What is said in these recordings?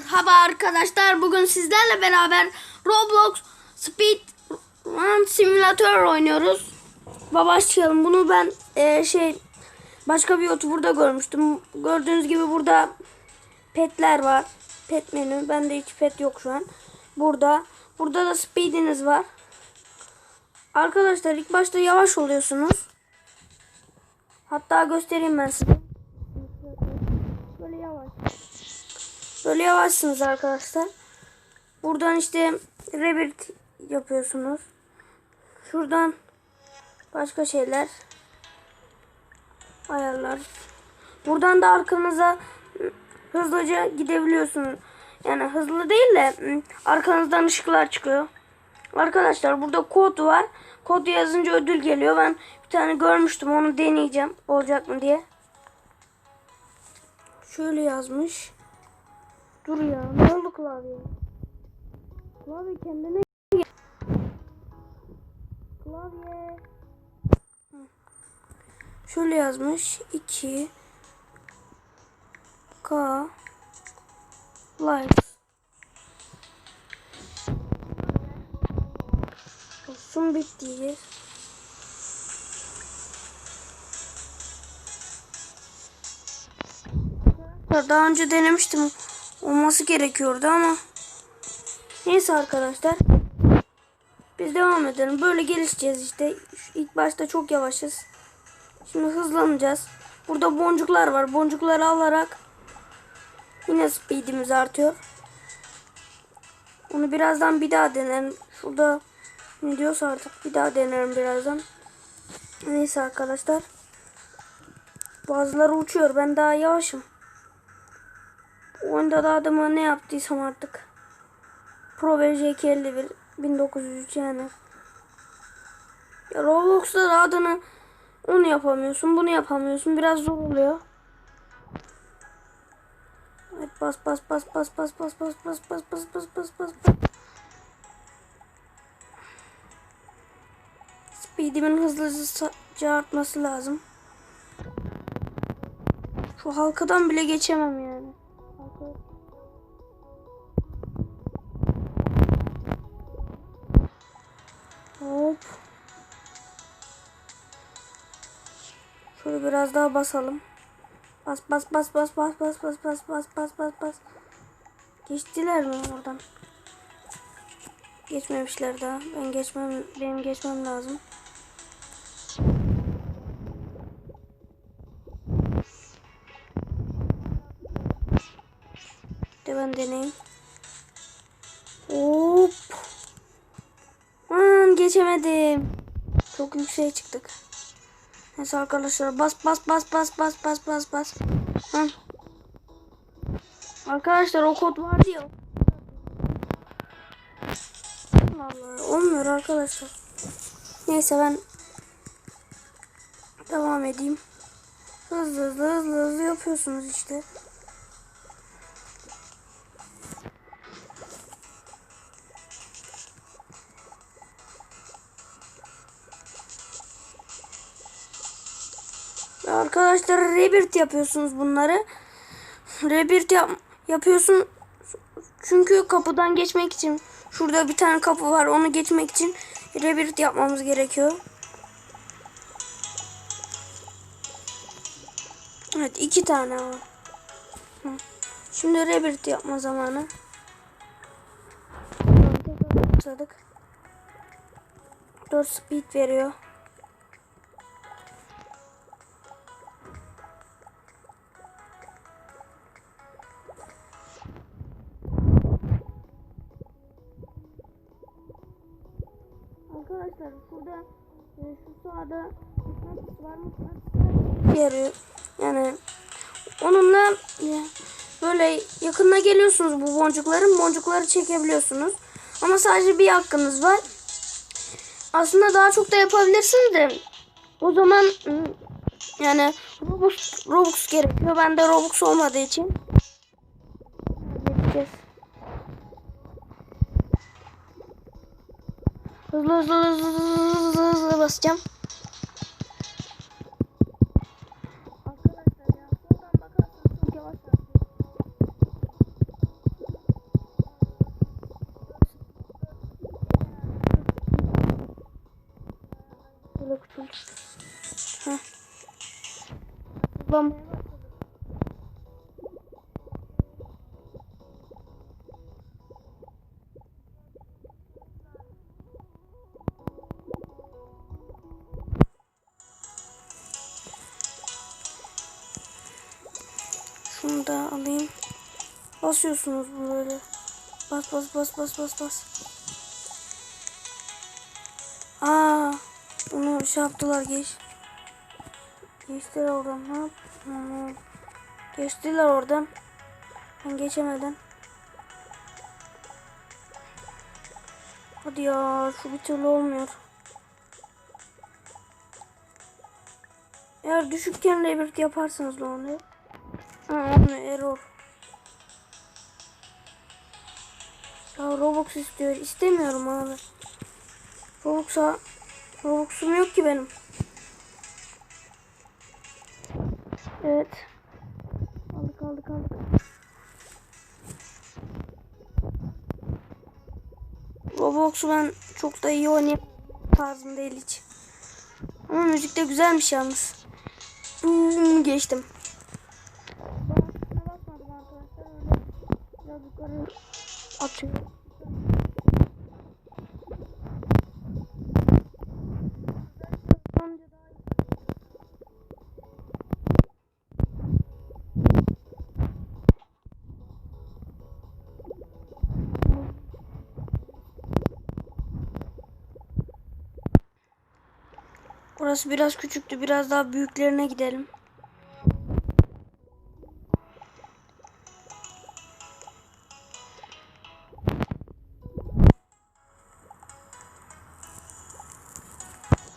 Merhaba arkadaşlar. Bugün sizlerle beraber Roblox Speed Run Simulator oynuyoruz. Başlayalım. Bunu ben e, şey başka bir YouTuber'da görmüştüm. Gördüğünüz gibi burada petler var. Pet menü. Bende hiç pet yok şu an. Burada. Burada da speed'iniz var. Arkadaşlar ilk başta yavaş oluyorsunuz. Hatta göstereyim ben size. Böyle yavaşsınız arkadaşlar. Buradan işte rebirth yapıyorsunuz. Şuradan başka şeyler ayarlar. Buradan da arkanıza hızlıca gidebiliyorsunuz. Yani hızlı değil de arkanızdan ışıklar çıkıyor. Arkadaşlar burada kod var. Kodu yazınca ödül geliyor. Ben bir tane görmüştüm. Onu deneyeceğim. Olacak mı diye. Şöyle yazmış. Dur ya. Ne oldu klavye? Klavye kendine. Klavye. Şöyle yazmış. 2 K Likes. Olsun bit diyeceğiz. Daha önce denemiştim. Olması gerekiyordu ama. Neyse arkadaşlar. Biz devam edelim. Böyle gelişeceğiz işte. İlk başta çok yavaşız. Şimdi hızlanacağız. Burada boncuklar var. Boncukları alarak yine speedimiz artıyor. Onu birazdan bir daha denerim. Şurada ne diyorsa artık bir daha denerim birazdan. Neyse arkadaşlar. Bazıları uçuyor. Ben daha yavaşım. Oyunda da adıma ne yaptıysam artık. Pro VJ 51 1903 yani. Ya Roblox'ta da adını onu yapamıyorsun, bunu yapamıyorsun. Biraz zor oluyor. Evet bas bas bas bas bas bas bas bas bas bas bas bas bas bas. Speedimin hızlıca artması lazım. Şu halkadan bile geçemem yani. Biraz daha basalım. Bas bas bas bas bas bas bas bas bas bas bas bas. Geçtiler mi oradan? Geçmemişler daha. Ben geçmem benim geçmem lazım. De ben deneyeyim. Hop. Aman geçemedim. Çok yükseğe çıktık. Neyse arkadaşlar bas bas bas bas bas bas bas bas. Arkadaşlar o kod var diyor. Vallahi olmuyor arkadaşlar. Neyse ben devam edeyim. Hızlı hızlı hızlı hızlı yapıyorsunuz işte. Arkadaşlar rebirth yapıyorsunuz bunları. Rebirth yap yapıyorsun çünkü kapıdan geçmek için şurada bir tane kapı var onu geçmek için rebirth yapmamız gerekiyor. Evet iki tane var. Şimdi rebirth yapma zamanı. Başladık. 4 speed veriyor. Arkadaşlar burada e, şu sağda mıknatıs var mıknatıs yarıyor. Yani onunla e, böyle yakınına geliyorsunuz bu boncukların boncukları çekebiliyorsunuz. Ama sadece bir hakkınız var. Aslında daha çok da yapabilirsiniz de o zaman yani Robux, Robux gerekiyor. Bende Robux olmadığı için. Gideceğiz. Hızlı hızlı hızlı hızlı, hızlı, hızlı basacağım. Böyle kurtulduk. Heh. Bomba. Basıyorsunuz böyle. Bas bas bas bas bas bas. Aa, onu şey yaptılar geç. Geçtiler oradan. Ne yap? Geçtiler oradan. Ben geçemedim. Hadi ya şu bir türlü olmuyor. Eğer düşükken rebirth yaparsanız ne oluyor? Ha olmuyor error. Ya Robux istiyor. İstemiyorum abi. Robux'a Robux'um yok ki benim. Evet. Aldık aldık aldık. Roblox'u ben çok da iyi oynayayım tarzım değil hiç. Ama müzik de güzelmiş yalnız. Boom, geçtim. Biraz yukarı atıyor. Burası biraz küçüktü. Biraz daha büyüklerine gidelim.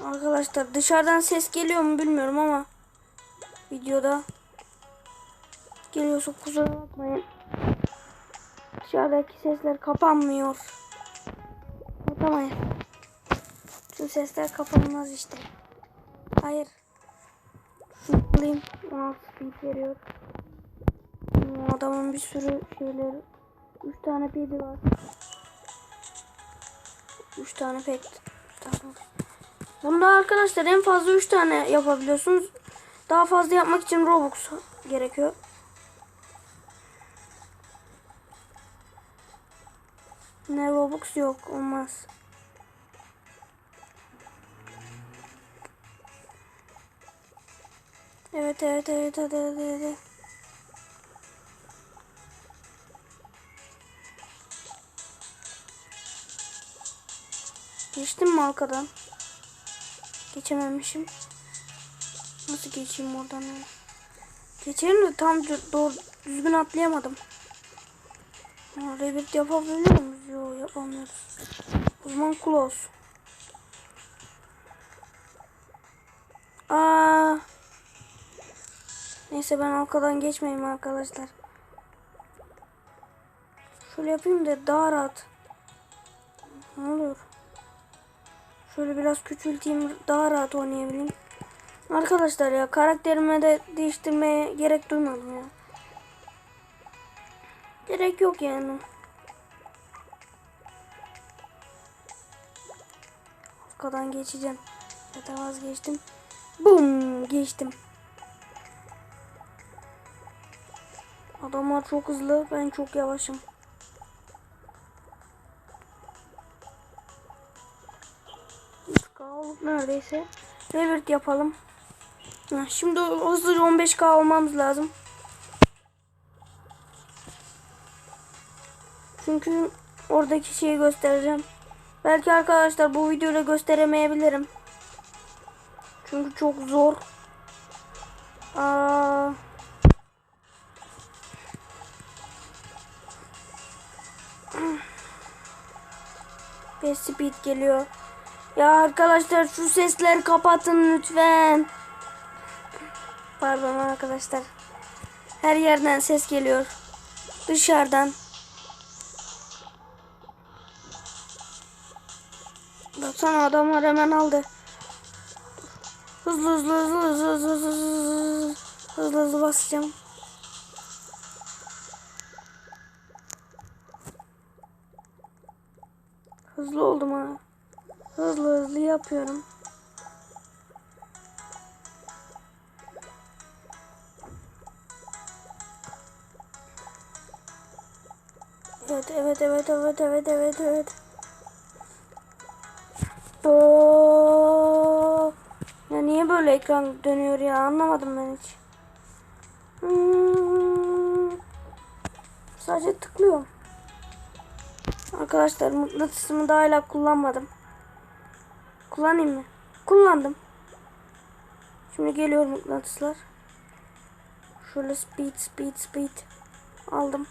Arkadaşlar dışarıdan ses geliyor mu bilmiyorum ama videoda geliyorsa kusura bakmayın. Dışarıdaki sesler kapanmıyor. Unutamayın. Tüm sesler kapanmaz işte. Hayır. Şunu alayım. 16 speed adamın bir sürü şeyleri. 3 tane pedi var. 3 tane pet. Tamam. Bunda arkadaşlar en fazla 3 tane yapabiliyorsunuz. Daha fazla yapmak için Robux gerekiyor. Ne Robux yok olmaz. Evet evet evet evet evet. evet. Geçtim mi arkadan? Geçememişim. Nasıl geçeyim oradan? Geçerim de tam doğru düzgün atlayamadım. Rebirth yapabiliyor muyuz? Yok yapamıyoruz. O zaman close. Aa. Neyse ben arkadan geçmeyeyim arkadaşlar. Şöyle yapayım da daha rahat. Ne oluyor? Şöyle biraz küçülteyim daha rahat oynayabileyim. Arkadaşlar ya karakterime de değiştirmeye gerek duymadım ya. Gerek yok yani. Arkadan geçeceğim. Da vazgeçtim. Bum geçtim. Adamlar çok hızlı ben çok yavaşım. Neredeyse. Revert yapalım. Şimdi hızlıca 15k olmamız lazım. Çünkü oradaki şeyi göstereceğim. Belki arkadaşlar bu videoda gösteremeyebilirim. Çünkü çok zor. Aa, Beş speed geliyor. Ya arkadaşlar şu sesleri kapatın lütfen. Pardon arkadaşlar. Her yerden ses geliyor. Dışarıdan. Baksana adamlar hemen aldı. Hızlı hızlı hızlı hızlı hızlı hızlı hızlı hızlı hızlı basacağım. Hızlı oldum ha. Hızlı hızlı yapıyorum. Evet, evet, evet, evet, evet, evet, evet. Oo. Ya niye böyle ekran dönüyor ya anlamadım ben hiç. Hmm. Sadece tıklıyorum. Arkadaşlar mıknatısımı da hala kullanmadım. Kullanayım mı? Kullandım. Şimdi geliyor mıknatıslar. Şöyle speed speed speed aldım.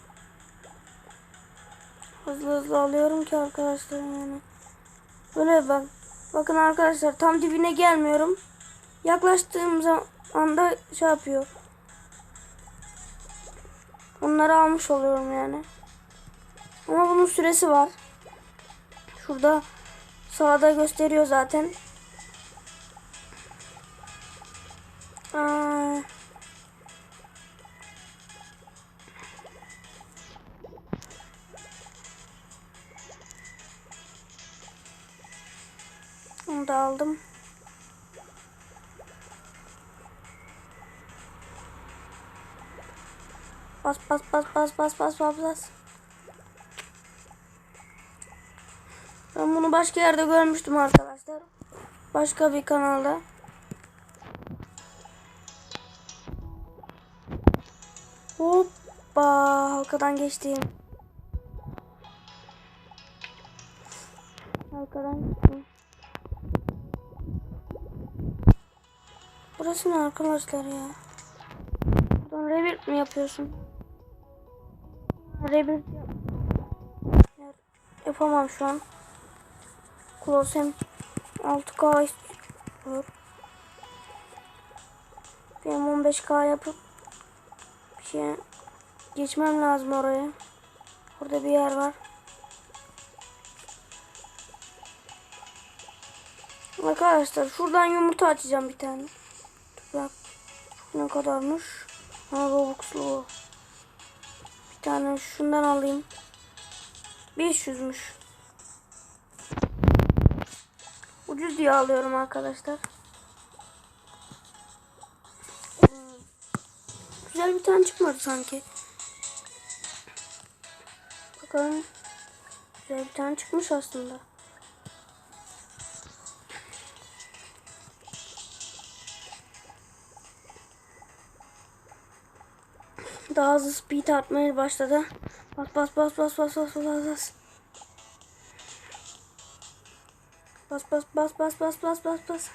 Hızlı hızlı alıyorum ki arkadaşlar yani. Böyle bak. Bakın arkadaşlar tam dibine gelmiyorum. Yaklaştığım zaman da şey yapıyor. Onları almış oluyorum yani. Ama bunun süresi var. Şurada sağda gösteriyor zaten. Aa, onu da aldım. Bas bas bas bas bas bas bas bas. Başka yerde görmüştüm arkadaşlar. Başka bir kanalda. Hoppa halkadan geçtim. Halkadan geçtim. Burası ne arkadaşlar ya? Buradan rebirth mi yapıyorsun? Yap. Yap- Yapamam şu an. Closem 6K istiyor. Benim 15K yapıp bir şey geçmem lazım oraya. Orada bir yer var. Arkadaşlar şuradan yumurta açacağım bir tane. Bak ne kadarmış? Ha Robux'lu. Bir tane şundan alayım. 500'müş. Ucuz diye alıyorum arkadaşlar. Hmm. Güzel bir tane çıkmadı sanki. Bakalım. Güzel bir tane çıkmış aslında. Daha hızlı speed artmaya başladı. Bas bas bas bas bas bas bas bas. Bas bas bas bas bas bas bas bas.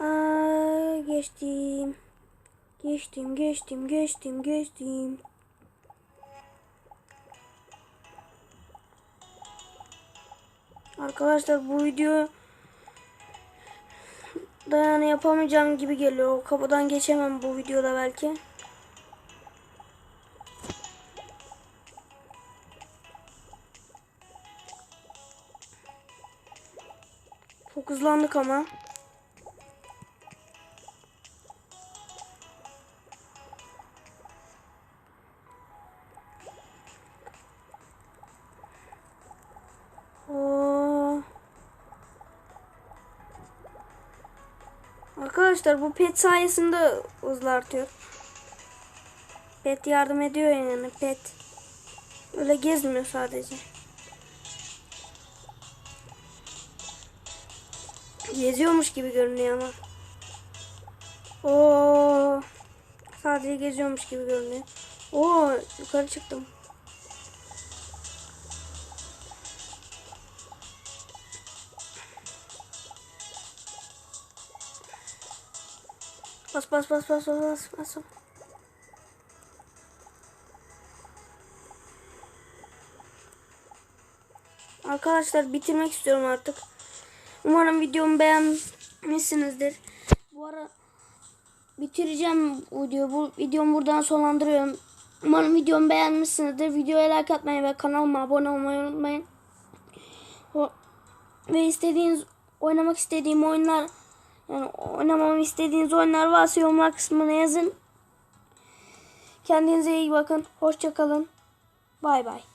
Aa, geçtim. Geçtim geçtim geçtim geçtim. Arkadaşlar bu video da yani yapamayacağım gibi geliyor. O kapıdan geçemem bu videoda belki. Çok hızlandık ama. Oo. Arkadaşlar bu pet sayesinde hızlı artıyor. Pet yardım ediyor yani pet. Öyle gezmiyor sadece. Geziyormuş gibi görünüyor ama. Oo. Sadece geziyormuş gibi görünüyor. Oo, yukarı çıktım. Bas bas bas bas bas bas bas. Arkadaşlar bitirmek istiyorum artık. Umarım videomu beğenmişsinizdir. Bu ara bitireceğim videoyu. Bu videomu buradan sonlandırıyorum. Umarım videomu beğenmişsinizdir. Videoya like atmayı ve kanalıma abone olmayı unutmayın. Ve istediğiniz oynamak istediğim oyunlar yani oynamamı istediğiniz oyunlar varsa yorumlar kısmına yazın. Kendinize iyi bakın. Hoşça kalın. Bay bay.